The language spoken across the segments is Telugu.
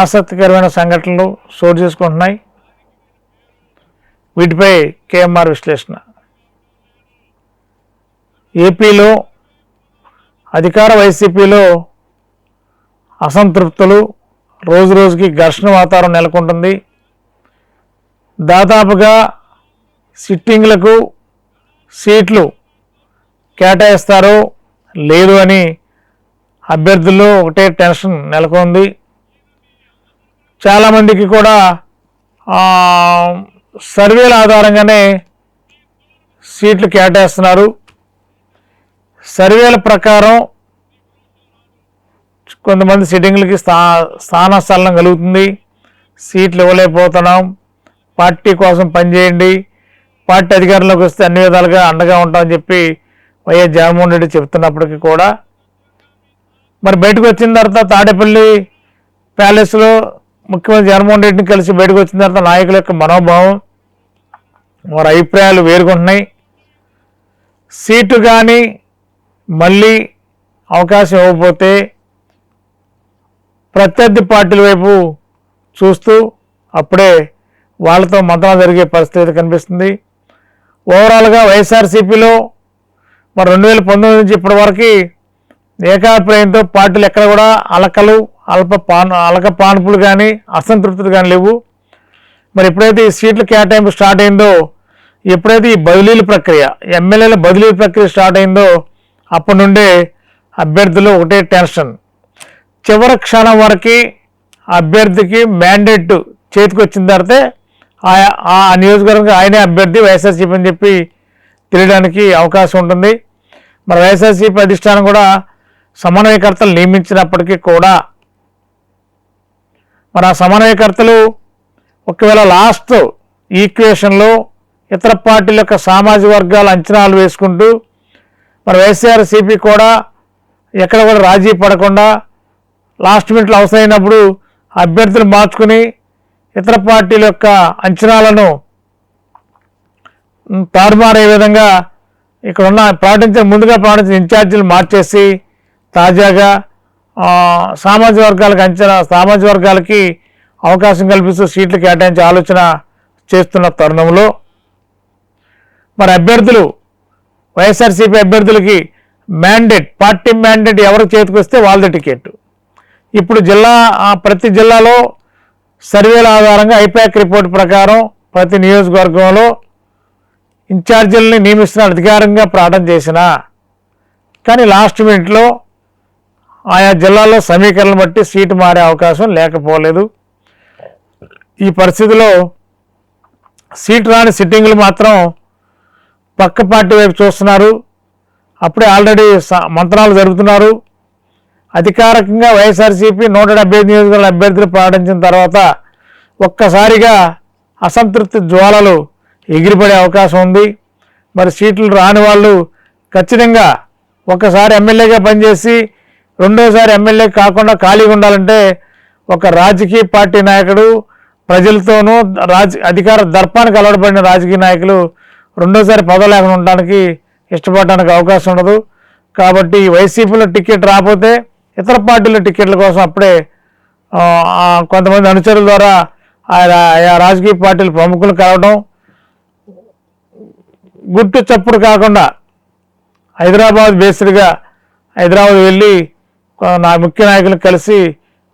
ఆసక్తికరమైన సంఘటనలు చోటు చేసుకుంటున్నాయి. వీటిపై కేఎంఆర్ విశ్లేషణ. ఏపీలో అధికార వైసీపీలో అసంతృప్తులు రోజు రోజుకి ఘర్షణ వాతావరణం నెలకొంటుంది. దాదాపుగా సిట్టింగ్లకు సీట్లు కేటాయిస్తారో లేదు అని అభ్యర్థుల్లో ఒకటే టెన్షన్ నెలకొంది. చాలామందికి కూడా సర్వేల ఆధారంగానే సీట్లు కేటాయిస్తున్నారు. సర్వేల ప్రకారం కొంతమంది సిట్టింగ్లకి స్థా స్థాన స్థలం కలుగుతుంది. సీట్లు ఇవ్వలేకపోతున్నాం. పార్టీ కోసం పనిచేయండి పార్టీ అధికారంలోకి వస్తే అన్ని విధాలుగా అండగా ఉంటామని చెప్పి వైఎస్ జగన్మోహన్ రెడ్డి చెప్తున్నప్పటికీ కూడా. మరి బయటకు వచ్చిన తర్వాత తాడేపల్లి ప్యాలెస్లో ముఖ్యమంత్రి జగన్మోహన్ రెడ్డిని కలిసి బయటకు వచ్చిన తర్వాత నాయకుల యొక్క మనోభావం వారి అభిప్రాయాలు వేరుకుంటున్నాయి. సీటు కానీ మళ్ళీ అవకాశం ఇవ్వకపోతే ప్రత్యర్థి పార్టీల వైపు చూస్తూ అప్పుడే వాళ్ళతో మంత్రాలు జరిగే పరిస్థితి కనిపిస్తుంది. ఓవరాల్గా వైఎస్ఆర్సీపీలో మరి రెండు వేల పంతొమ్మిది నుంచి ఇప్పటి వరకు ఏకాభిప్రాయంతో పార్టీలు ఎక్కడ కూడా అలకలు అల్ప పాన్ అలక పాన్పులు కానీ అసంతృప్తులు కానీ లేవు. మరి ఎప్పుడైతే ఈ సీట్ల కేటాయింపు స్టార్ట్ అయిందో ఎప్పుడైతే ఈ బదిలీల ప్రక్రియ ఎమ్మెల్యేల బదిలీల ప్రక్రియ స్టార్ట్ అయిందో అప్పటి నుండే అభ్యర్థులు ఒకటే టెన్షన్. చివరి క్షణం వరకు అభ్యర్థికి మ్యాండేట్ చేతికి వచ్చిన తర్వాతే ఆ- ఆ నియోజకవర్గం ఆయనే అభ్యర్థి వైఎస్ఆర్సీపీ అని చెప్పి తెలియడానికి అవకాశం ఉంటుంది. మరి వైఎస్ఆర్సీపీ అధిష్టానం కూడా సమన్వయకర్తలు నియమించినప్పటికీ కూడా మరి ఆ సమన్వయకర్తలు ఒకవేళ లాస్ట్ ఈక్వేషన్లో ఇతర పార్టీల యొక్క సామాజిక వర్గాల అంచనాలు వేసుకుంటూ మరి వైఎస్ఆర్సీపీ కూడా ఎక్కడ కూడా రాజీ పడకుండా లాస్ట్ మినిట్లో అవసరమైనప్పుడు అభ్యర్థులు మార్చుకుని ఇతర పార్టీల యొక్క అంచనాలను తారుమారే విధంగా ఇక్కడ ఉన్న ప్రకటించిన ముందుగా ప్రకటించిన ఇన్ఛార్జీలు మార్చేసి తాజాగా సామాజిక వర్గాలకు అంచనా సామాజిక వర్గాలకి అవకాశం కల్పిస్తూ సీట్లు కేటాయించే ఆలోచన చేస్తున్న తరుణంలో మరి అభ్యర్థులు వైఎస్ఆర్సీపీ అభ్యర్థులకి మ్యాండేట్ పార్టీ మ్యాండేట్ ఎవరికి చేతికి వస్తే వాళ్ళది టికెట్ ఇప్పుడు జిల్లా ప్రతి జిల్లాలో సర్వేల ఆధారంగా ఐపాక్ రిపోర్ట్ ప్రకారం ప్రతి నియోజకవర్గంలో ఇన్ఛార్జీలని నియమిస్తున్న అధికారంగా ప్రకటన చేసిన కానీ లాస్ట్ మినిట్లో ఆయా జిల్లాల్లో సమీకరణలు బట్టి సీటు మారే అవకాశం లేకపోలేదు. ఈ పరిస్థితిలో సీటు రాని సిట్టింగ్లు మాత్రం పక్క పార్టీ వైపు చూస్తున్నారు. అప్పుడే ఆల్రెడీ స- మంత్రాలు జరుపుతున్నారు. అధికారికంగా వైఎస్ఆర్సీపీ నూట డెబ్బై నియోజకవర్గాల అభ్యర్థులు ప్రకటించిన తర్వాత ఒక్కసారిగా అసంతృప్తి జ్వాలలు ఎగిరిపడే అవకాశం ఉంది. మరి సీట్లు రాని వాళ్ళు ఖచ్చితంగా ఒకసారి ఎమ్మెల్యేగా పనిచేసి రెండోసారి ఎమ్మెల్యే కాకుండా ఖాళీగా ఉండాలంటే ఒక రాజకీయ పార్టీ నాయకుడు ప్రజలతోనూ రాజ అధికార దర్పానికి అలవాటుపడిన రాజకీయ నాయకులు రెండోసారి పదవి లేకుండా ఉండడానికి ఇష్టపడడానికి అవకాశం ఉండదు. కాబట్టి వైసీపీలో టికెట్ రాకపోతే ఇతర పార్టీల టికెట్ల కోసం అప్పుడే కొంతమంది అనుచరుల ద్వారా ఆయా ఆయా రాజకీయ పార్టీల ప్రముఖులు కలవడం గుట్టు చప్పుడు కాకుండా హైదరాబాద్ బేస్డ్గా హైదరాబాద్ వెళ్ళి నా ముఖ్య నాయకులు కలిసి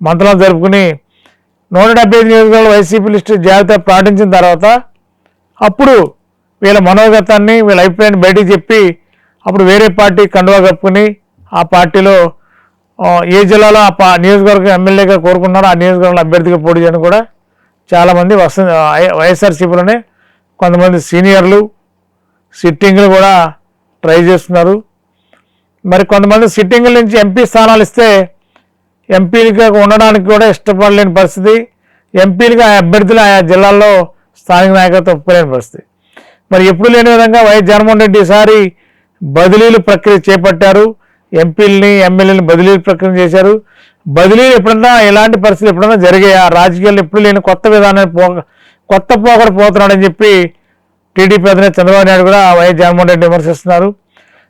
మంత్రం జరుపుకుని నూట డెబ్బై ఐదు నియోజకవర్గాలు వైసీపీ లిస్టు జాబితా ప్రకటించిన తర్వాత అప్పుడు వీళ్ళ మనోగతాన్ని వీళ్ళ అభిప్రాయాన్ని బయటికి చెప్పి అప్పుడు వేరే పార్టీ కండువా కప్పుకుని ఆ పార్టీలో ఏ జిల్లాలో ఆ పా నియోజకవర్గం ఎమ్మెల్యేగా కోరుకున్నారో ఆ నియోజకవర్గంలో అభ్యర్థిగా పోటీ చేయడం కూడా చాలామంది వస్తు వైఎస్ఆర్సీపీలోనే కొంతమంది సీనియర్లు సిట్టింగ్లు కూడా ట్రై చేస్తున్నారు. మరి కొంతమంది సిట్టింగ్ల నుంచి ఎంపీ స్థానాలు ఇస్తే ఎంపీలుగా ఉండడానికి కూడా ఇష్టపడలేని పరిస్థితి. ఎంపీలుగా ఆ అభ్యర్థులు ఆయా జిల్లాల్లో స్థానిక నాయకత్వం ఒప్పుకోలేని పరిస్థితి. మరి ఎప్పుడు లేని విధంగా వైఎస్ జగన్మోహన్ రెడ్డి ఈసారి బదిలీలు ప్రక్రియ చేపట్టారు. ఎంపీలని ఎమ్మెల్యేని బదిలీలు ప్రక్రియ చేశారు. బదిలీలు ఎప్పుడన్నా ఎలాంటి పరిస్థితులు ఎప్పుడన్నా ఆ రాజకీయాలు ఎప్పుడు లేని కొత్త విధానాన్ని పో కొత్త పోకడ పోతున్నాడని చెప్పి టీడీపీ అధినేత చంద్రబాబు నాయుడు కూడా వైఎస్ జగన్మోహన్ రెడ్డి విమర్శిస్తున్నారు.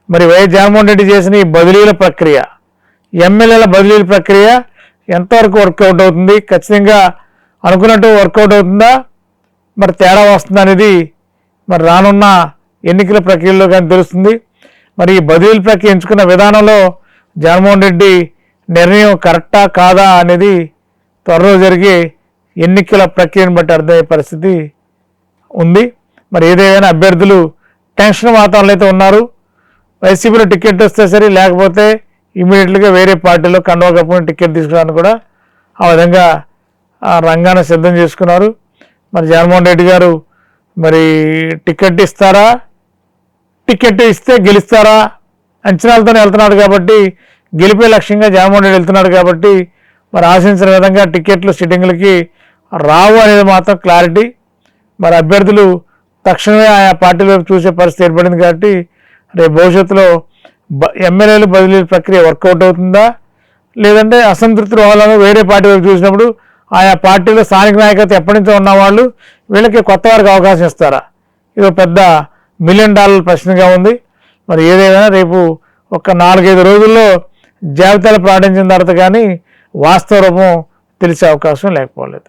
మరి వైఎస్ జగన్మోహన్ రెడ్డి చేసిన ఈ బదిలీల ప్రక్రియ ఎమ్మెల్యేల బదిలీల ప్రక్రియ ఎంతవరకు వర్కౌట్ అవుతుంది? ఖచ్చితంగా అనుకున్నట్టు వర్కౌట్ అవుతుందా? మరి తేడా వస్తుందా అనేది మరి రానున్న ఎన్నికల ప్రక్రియలో కానీ తెలుస్తుంది. మరి ఈ బదిలీల ప్రక్రియ ఎంచుకున్న విధానంలో జగన్మోహన్ రెడ్డి నిర్ణయం కరెక్టా కాదా అనేది త్వరలో జరిగే ఎన్నికల ప్రక్రియను బట్టి అర్థమయ్యే పరిస్థితి ఉంది. మరి ఏదేమైనా అభ్యర్థులు టెన్షన్ వాతావరణంలో అయితే ఉన్నారు. వైసీపీలో టికెట్ వస్తే సరే లేకపోతే ఇమీడియట్గా వేరే పార్టీలో కండువా కప్పుకుని టికెట్ తీసుకోవడానికి కూడా ఆ విధంగా ఆ రంగాన్ని సిద్ధం చేసుకున్నారు. మరి జగన్మోహన్ రెడ్డి గారు మరి టికెట్ ఇస్తారా? టికెట్ ఇస్తే గెలుస్తారా? అంచనాలతోనే వెళ్తున్నాడు కాబట్టి గెలిపే లక్ష్యంగా జగన్మోహన్ రెడ్డి వెళ్తున్నాడు కాబట్టి మరి ఆశించిన విధంగా టికెట్లు సిట్టింగ్లకి రావు అనేది మాత్రం క్లారిటీ. మరి అభ్యర్థులు తక్షణమే ఆయా పార్టీల వైపు చూసే పరిస్థితి ఏర్పడింది కాబట్టి రేపు భవిష్యత్తులో బ ఎమ్మెల్యేలు బదిలీ ప్రక్రియ వర్కౌట్ అవుతుందా? లేదంటే అసంతృప్తి వాళ్ళను వేరే పార్టీ వైపు చూసినప్పుడు ఆయా పార్టీలో స్థానిక నాయకత్వం ఎప్పటి నుంచో ఉన్న వాళ్ళు వీళ్ళకి కొత్త వారికి అవకాశం ఇస్తారా? ఇది ఒక పెద్ద మిలియన్ డాలర్ ప్రశ్నగా ఉంది. మరి ఏదైనా రేపు ఒక నాలుగైదు రోజుల్లో జాబితాలు ప్రకటించిన తర్వాత కానీ వాస్తవ రూపం తెలిసే అవకాశం లేకపోలేదు.